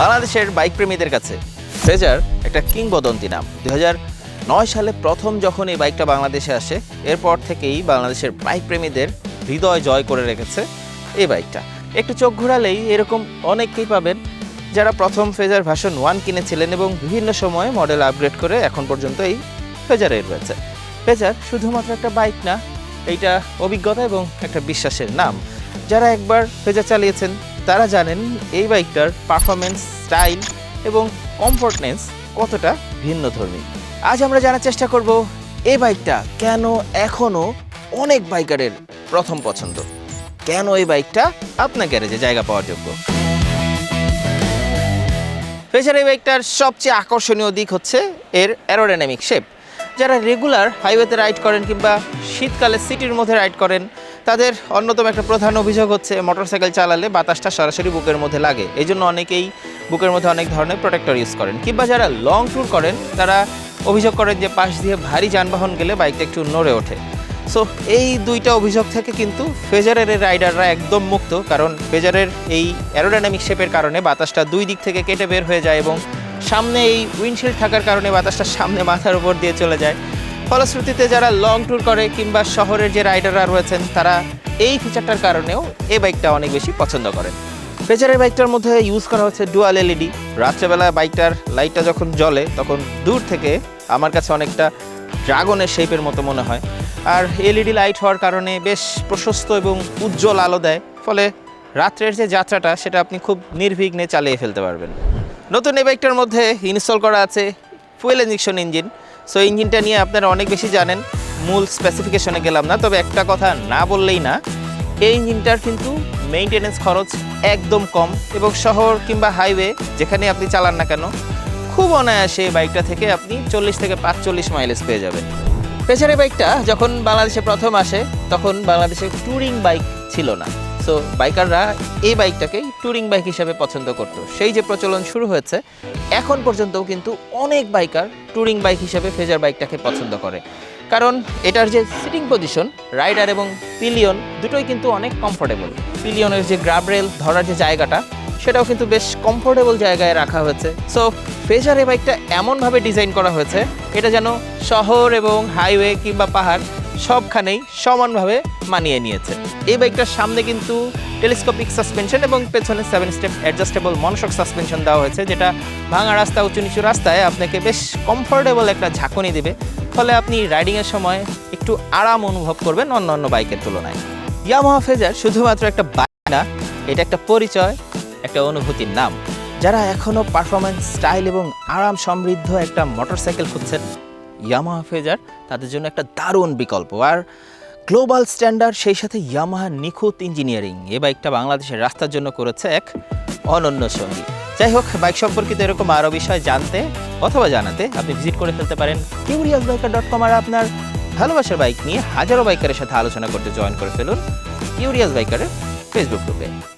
বাংলাদেশের বাইক প্রেমীদের কাছে ফ্রেজার একটা কিংবদন্তি নাম। দুই নয় সালে প্রথম যখন এই বাইকটা বাংলাদেশে আসে, এরপর থেকেই বাংলাদেশের বাইক প্রেমীদের হৃদয় জয় করে রেখেছে এই বাইকটা। একটু চোখ ঘোরালেই এরকম অনেককেই পাবেন যারা প্রথম ফেজার ভার্সন ওয়ান কিনেছিলেন এবং বিভিন্ন সময়ে মডেল আপগ্রেড করে এখন পর্যন্ত এই ফেজারে রয়েছে। ফেজার শুধুমাত্র একটা বাইক না, এইটা অভিজ্ঞতা এবং একটা বিশ্বাসের নাম। যারা একবার ফেজার চালিয়েছেন তারা জানেন এই বাইকটার পারফরমেন্স স্টাইল এবং কমফোর্টনেস কতটা ভিন্নধর্মী আজ আমরা জানার চেষ্টা করব এই বাইকটা কেন এখনও অনেক বাইকারের প্রথম পছন্দ? কেন এই বাইকটা আপনার গ্যারেজে জায়গা পাওয়ার যোগ্য? ফেজার এই বাইকটার সবচেয়ে আকর্ষণীয় দিক হচ্ছে এর অ্যারোডাইনামিক শেপ যারা রেগুলার হাইওয়েতে রাইড করেন কিংবা শীতকালে সিটির মধ্যে রাইড করেন তাদের অন্যতম একটা প্রধান অভিযোগ হচ্ছে, মোটরসাইকেল চালালে বাতাসটা সরাসরি বুকের মধ্যে লাগে। এই জন্য অনেকেই বুকের মধ্যে অনেক ধরনের প্রোটেক্টর ইউজ করেন। কিংবা যারা লং ট্যুর করেন, তারা অভিযোগ করেন যে পাশ দিয়ে ভারী যানবাহন গেলে বাইকটা একটু নড়ে ওঠে। সো এই দুইটা অভিযোগ থেকে কিন্তু ফেজারের রাইডাররা একদম মুক্ত, কারণ ফেজারের এই অ্যারোডাইনামিক শেপের কারণে বাতাসটা দুই দিক থেকে কেটে বের হয়ে যায় এবং সামনে এই উইন্ডশিল্ড থাকার কারণে বাতাসটা সামনে মাথার উপর দিয়ে চলে যায়। ফলশ্রুতিতে যারা লং ট্যুর করে কিংবা শহরের যে রাইডাররা রয়েছেন, তারা এই ফিচারটার কারণেও এই বাইকটা অনেক বেশি পছন্দ করেন। ফেজারের বাইকটার মধ্যে ইউজ করা হচ্ছে ডুয়াল এলইডি রাত্রেবেলা বাইকটার লাইটটা যখন জ্বলে, তখন দূর থেকে আমার কাছে অনেকটা ড্রাগনের শেপের মতো মনে হয়। আর এলইডি লাইট হওয়ার কারণে বেশ প্রশস্ত এবং উজ্জ্বল আলো দেয়। ফলে রাত্রের যে যাত্রাটা, সেটা আপনি খুব নির্বিঘ্নে চালিয়ে ফেলতে পারবেন। নতুন এই বাইকটার মধ্যে ইনস্টল করা আছে ফুয়েল ইঞ্জেকশন ইঞ্জিন সো ইঞ্জিনটা নিয়ে আপনারা অনেক বেশি জানেন, মূল স্পেসিফিকেশনে গেলাম না, তবে একটা কথা না বললেই না, এই ইঞ্জিনটার কিন্তু মেইনটেনেন্স খরচ একদম কম এবং শহর কিংবা হাইওয়ে যেখানে আপনি চালান না কেন, খুব অনায়াসে এই বাইকটা থেকে আপনি চল্লিশ থেকে পাঁচচল্লিশ মাইলেজ পেয়ে যাবেন। পেছারে বাইকটা যখন বাংলাদেশে প্রথম আসে, তখন বাংলাদেশে ট্যুরিং বাইক ছিল না। সো বাইকাররা এই বাইকটাকেই ট্যুরিং বাইক হিসাবে পছন্দ করতো। সেই যে প্রচলন শুরু হয়েছে, এখন পর্যন্তও কিন্তু অনেক বাইকার ট্যুরিং বাইক হিসাবে ফেজার বাইকটাকে পছন্দ করে। কারণ এটার যে সিটিং পজিশন রাইডার এবং পিলিয়ন দুটোই কিন্তু অনেক কমফোর্টেবল পিলিয়নের যে গ্রাবরেল ধরার যে জায়গাটা, সেটাও কিন্তু বেশ কমফোর্টেবল জায়গায় রাখা হয়েছে। সো ফেজার এই বাইকটা এমনভাবে ডিজাইন করা হয়েছে, এটা যেন শহর এবং হাইওয়ে কিংবা পাহাড় সবখানেই সমানভাবে মানিয়ে নিয়েছে। এই বাইকটার সামনে কিন্তু টেলিস্কোপিক সাসপেনশন এবং পেছনে seven step adjustable monoshock suspension দেওয়া হয়েছে, যেটা ভাঙা রাস্তা, উঁচু নিচু রাস্তায় আপনাকে বেশ কমফোর্টেবল একটা ঝাঁকুনি দেবে। ফলে আপনি রাইডিংয়ের সময় একটু আরাম অনুভব করবেন অন্য অন্য বাইকের তুলনায়। ইয়ামাহা ফেজার শুধুমাত্র একটা বাইক না, এটা একটা পরিচয়, একটা অনুভূতির নাম। যারা এখনও পারফরমেন্স স্টাইল এবং আরাম সমৃদ্ধ একটা মোটরসাইকেল খুঁজছেন ইয়ামাহা ফেজার তাদের জন্য একটা দারুণ বিকল্প। আর গ্লোবাল স্ট্যান্ডার্ড সেই সাথে ইয়ামাহা নিখুঁত ইঞ্জিনিয়ারিং এ বাইকটা বাংলাদেশের রাস্তার জন্য করেছে এক অনন্য সঙ্গী। যাই হোক, বাইক সম্পর্কিত এরকম আরও বিষয় জানতে অথবা জানাতে আপনি ভিজিট করে ফেলতে পারেন কিউরিয়াস বাইকার ডট কম আর আপনার ভালোবাসার বাইক নিয়ে হাজারো বাইকারের সাথে আলোচনা করতে জয়েন করে ফেলুন কিউরিয়াস বাইকারের ফেসবুক গ্রুপে